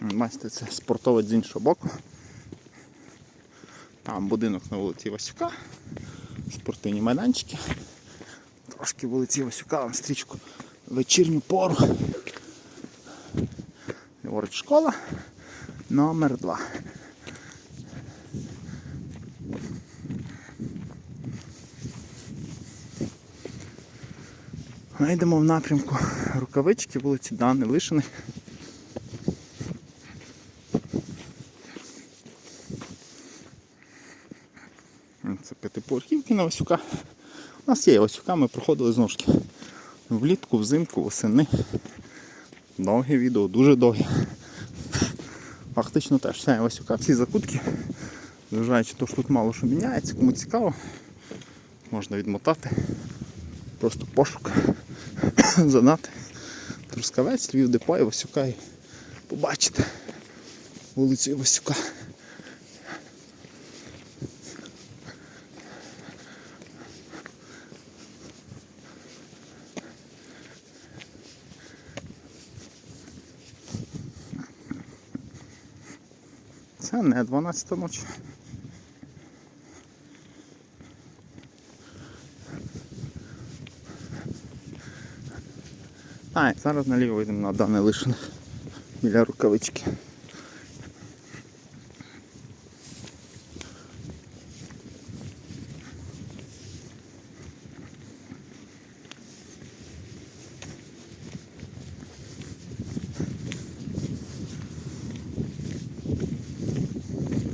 Бачите, це спортовець з іншого боку. Там будинок на вулиці Васюка. Спортивні майданчики. Трошки вулиці Васюка, вам стрічку вечірню пору. Ліворуч школа номер 2. Ми йдемо в напрямку рукавички, вулиці Дани Лишиних. Це п'ятиповерхівки на Васюка. У нас є Васюка, ми проходили знову ж таки влітку, взимку, восени. Довге відео, дуже довге. Фактично теж все Васюка, всі закутки. Зважаючи то, що тут мало що міняється, кому цікаво, можна відмотати. Просто пошук, задати. Трускавець, Львів, депо і Васюка і побачите вулицю Васюка. Не 12 ночі. А, зараз наліво йдемо на дане лишених біля рукавички.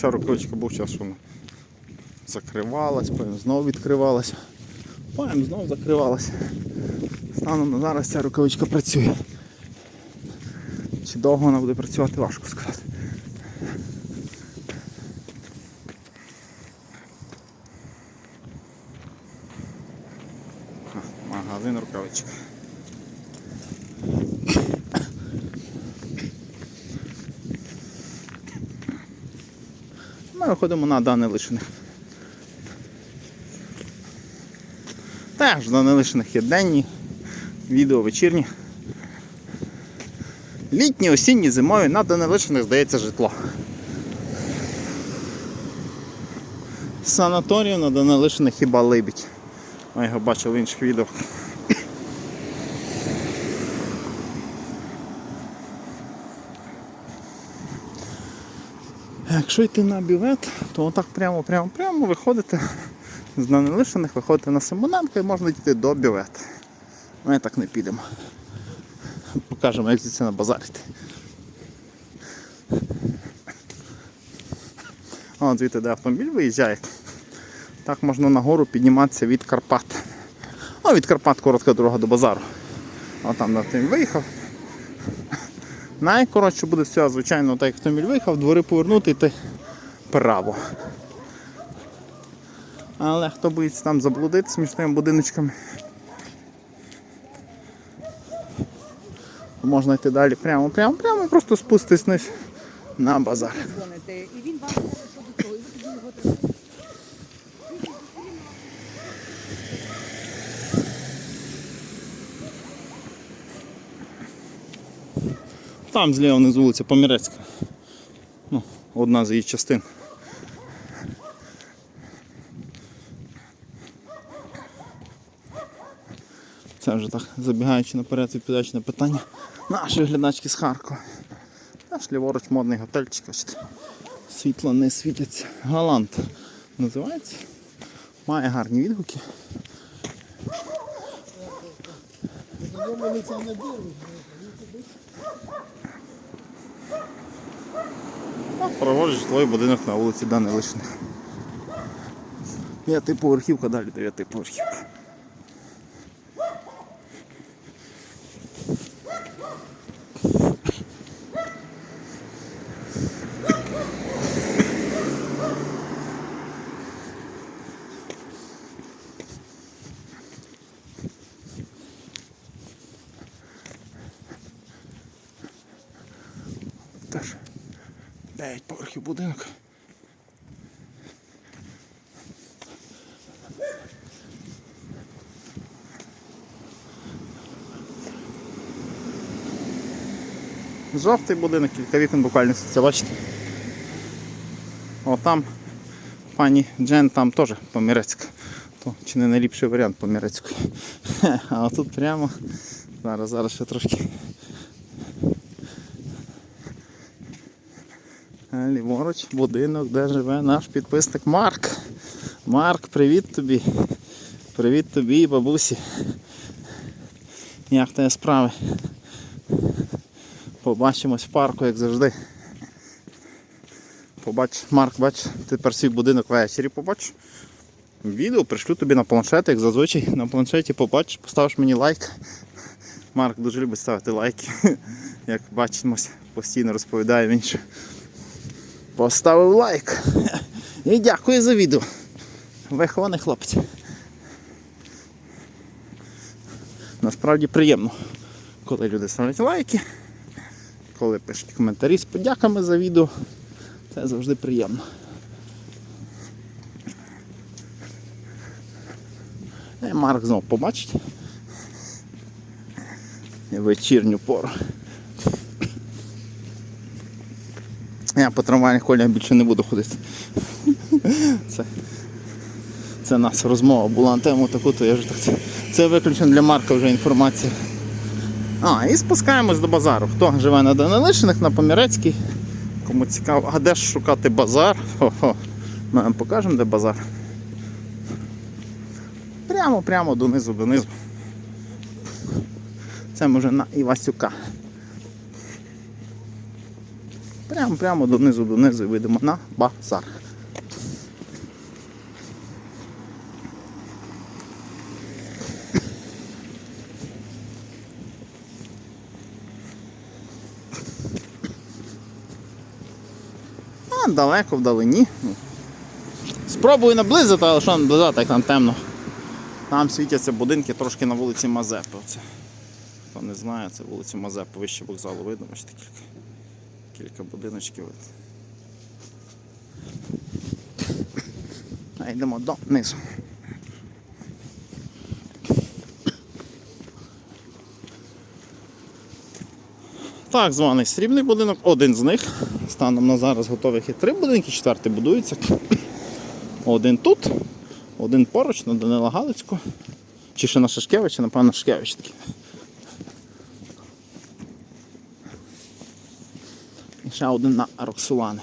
Ця рукавичка був час, що вона закривалась, потім знову відкривалась, потім знову закривалась. Станом на зараз ця рукавичка працює. Чи довго вона буде працювати, важко сказати. Магазин рукавичок. Ми виходимо на дане лишених. Теж на нелишених є денні, відео вечірні. Літні, осінні, зимові, на Данилишиних здається житло. Санаторію на Данилишиних хіба либідь. Ми його бачили в інших відео. Якщо йти на бювет, то отак прямо, прямо, прямо виходите з Данилишиних, виходите на Симоненко і можна йти до бювету. Ми так не підемо. Покажемо, як звідси на базарити. От звідти, де автомобіль виїжджає. Так можна нагору підніматися від Карпат. Ну, від Карпат коротка дорога до базару. От там на тим виїхав. Найкоротше буде все, звичайно, так як автомобіль виїхав, двори повернути йти право. Але хто боїться там заблудитися між тими будиночками, можна йти далі прямо, прямо, прямо і просто спуститись на базар. і він вам каже, що до цього, і ви тоді його Там зліва внизу вулиця Помірецька. Ну, одна з її частин. Це вже так, забігаючи наперед, відповідаючи на питання нашої глядачки з Харкова. Наш ліворуч модний готельчик. Світло не світиться. Галант називається. Має гарні відгуки. Проводжу житловий будинок на вулиці Данилишних. П'ятиповерхівка, далі дев'ятиповерхівка. 9 поверхів будинок. Жовтий будинок, кілька вікон буквально це бачите. О, там пані Джен там теж помірецька. То чи не найліпший варіант помірецької. А тут прямо. Зараз, зараз ще трошки. Ліворуч, будинок, де живе наш підписник Марк. Марк, привіт тобі. Привіт тобі бабусі. Як тебе справи? Побачимось в парку, як завжди. Побач, Марк, бач, тепер свій будинок ввечері побач. Відео пришлю тобі на планшет, як зазвичай на планшеті побачиш, поставиш мені лайк. Марк дуже любить ставити лайки. Як бачимось, постійно розповідає він, що поставив лайк. І дякую за відео. Вихований хлопець. Насправді приємно, коли люди ставлять лайки, коли пишуть коментарі з подяками за відео. Це завжди приємно. І Марк знову побачить. Вечірню пору. Я по трамвайних коліях більше не буду ходити. Це, це нас розмова була на тему таку, то я вже так це, це виключно для Марка вже інформація. А, і спускаємось до базару. Хто живе на Данилишиних, на Помірецькій. Кому цікаво, а де ж шукати базар? Хо-хо. Ми вам покажемо, де базар. Прямо, прямо донизу, донизу. Це може на Івасюка. Прямо, прямо донизу, донизу вийдемо на базар. А, далеко вдалині. Спробую наблизити, але що наблизати, як там темно. Там світяться будинки трошки на вулиці Мазепи. Оце. Хто не знає, це вулиця Мазепи, вище вокзалу видно, бачите, кілька, кілька будиночків. А йдемо донизу. Так званий срібний будинок, один з них. Станом на зараз готових є три будинки, четвертий будується. Один тут, один поруч на Данила Галицьку. Чи ще на Шашкевича, напевно, Шашкевич такий. Ще один на Роксулани.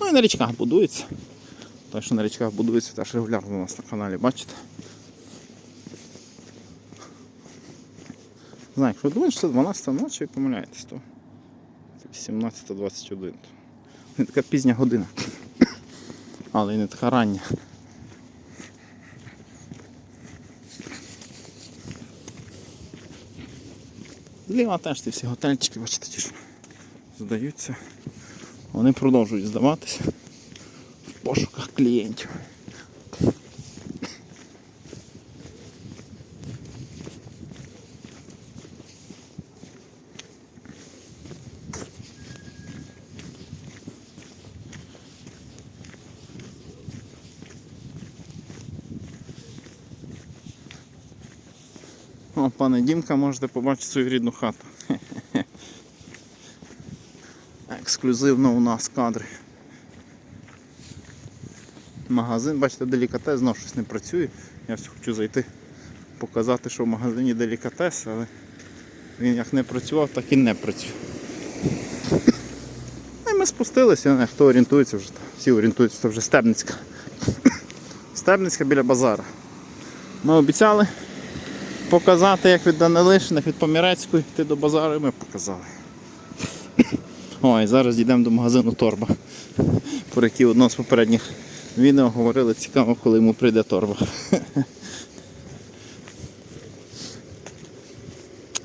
Ну і на річках будується. Те, що на річках будується, теж регулярно у нас на каналі, бачите? Знаю, якщо думаєш, що це 12 ночі, ви помиляєтесь, то 17.21. Не така пізня година. Але і не така рання. Зліва теж ці всі готельчики, бачите, ті, здаються. Вони продовжують здаватися в пошуках клієнтів. О, пане Дімка, можете побачити свою рідну хату. Ексклюзивно у нас кадри. Магазин, бачите, делікатес знов щось не працює. Я все хочу зайти, показати, що в магазині делікатес, але він як не працював, так і не працює. Ну, І ми спустилися, хто орієнтується вже, всі орієнтуються, це вже Стебницька. Стебницька біля базара. Ми обіцяли показати, як від Данилишиних, від Помірецької йти до базару, і ми показали. Ой, зараз йдемо до магазину Торба, про який в одному з попередніх відео говорили, цікаво, коли йому прийде торба.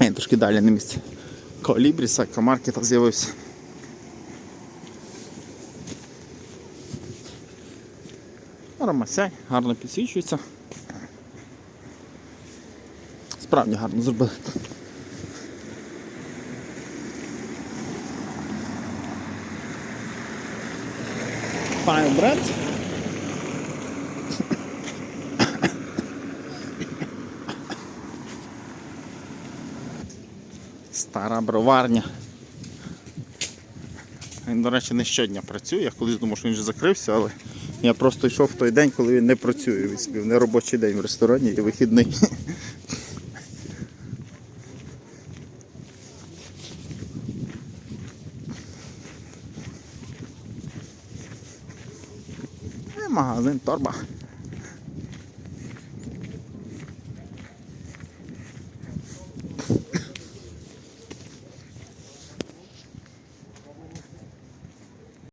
Він трошки далі на місці. Колібрі, Сайка Маркета з'явився. Ромасяй, гарно підсвічується. Справді гарно зробили. Файл бред. Стара броварня. Він, до речі, не щодня працює. Я колись думав, що він вже закрився, але я просто йшов в той день, коли він не працює. Він собі в неробочий день в ресторані і вихідний. Е, Магазин торба.